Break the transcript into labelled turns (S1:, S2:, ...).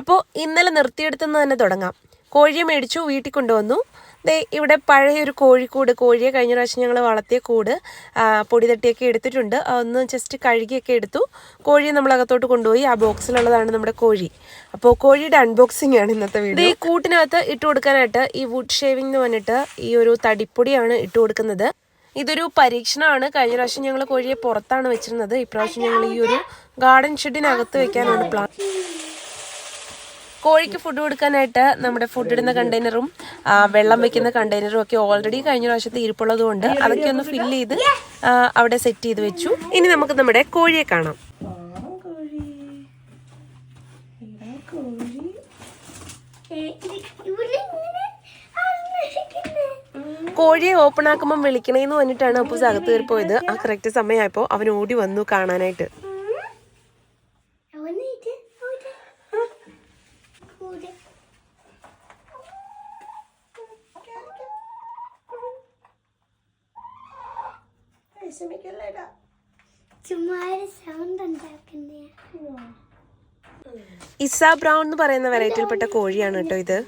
S1: അപ്പോൾ ഇന്നലെ നിർത്തിയെടുത്തുനിന്ന് തന്നെ തുടങ്ങാം. കോഴിയെ മേടിച്ചു വീട്ടിൽ കൊണ്ടുവന്നു. ദേ ഇവിടെ പഴയ പഴയൊരു കോഴിക്കൂട് കോഴിയെ കഴിഞ്ഞ പ്രാവശ്യം ഞങ്ങൾ വളർത്തിയ കൂട് പൊടി തട്ടിയൊക്കെ എടുത്തിട്ടുണ്ട്. ഒന്ന് ജസ്റ്റ് കഴുകിയൊക്കെ എടുത്തു. കോഴിയെ നമ്മൾ അകത്തോട്ട് കൊണ്ടുപോയി ആ ബോക്സിലുള്ളതാണ് നമ്മുടെ കോഴി. അപ്പോൾ കോഴിയുടെ അൺബോക്സിംഗ് ആണ് ഇന്നത്തെ വീഡിയോ ഈ കൂട്ടിനകത്ത് ഇട്ട് കൊടുക്കാനായിട്ട് ഈ വുഡ് ഷേവിംഗ് എന്ന് പറഞ്ഞിട്ട് ഈ ഒരു തടിപ്പൊടിയാണ് ഇട്ട് കൊടുക്കുന്നത്. ഇതൊരു പരീക്ഷണമാണ്. കഴിഞ്ഞ പ്രാവശ്യം ഞങ്ങൾ കോഴിയെ പുറത്താണ് വെച്ചിരുന്നത്. ഇപ്രാവശ്യം ഞങ്ങൾ ഈ ഒരു ഗാർഡൻ ഷെഡിനകത്ത് വെക്കാനാണ് പ്ലാൻ കോഴിക്ക് ഫുഡ് കൊടുക്കാനായിട്ട് നമ്മുടെ ഫുഡ് ഇടുന്ന കണ്ടെയ്നറും വെള്ളം വെക്കുന്ന കണ്ടെയ്നറും ഒക്കെ ഓൾറെഡി കഴിഞ്ഞ പ്രാവശ്യത്തെ ഇരിപ്പുള്ളത് കൊണ്ട് അതൊക്കെ ഒന്ന് ഫില്ല് ചെയ്ത് അവിടെ സെറ്റ് ചെയ്ത് വെച്ചു. ഇനി നമുക്ക് നമ്മുടെ കോഴിയെ കാണാം. കോഴിയെ ഓപ്പൺ ആക്കുമ്പോൾ വിളിക്കണേന്ന് പറഞ്ഞിട്ടാണ് അപ്പൂസ് അകത്ത് കയറി പോയത് ആ കറക്റ്റ് സമയമായപ്പോൾ അവൻ ഓടി വന്നു കാണാനായിട്ട്.
S2: ചുമ്മാ സൗണ്ട് ഉണ്ടാക്കുന്നേ.
S1: ഇസ ബ്രൗൺ എന്ന് പറയുന്ന വെറൈറ്റിയിൽപ്പെട്ട കോഴിയാണ് കേട്ടോ ഇത്.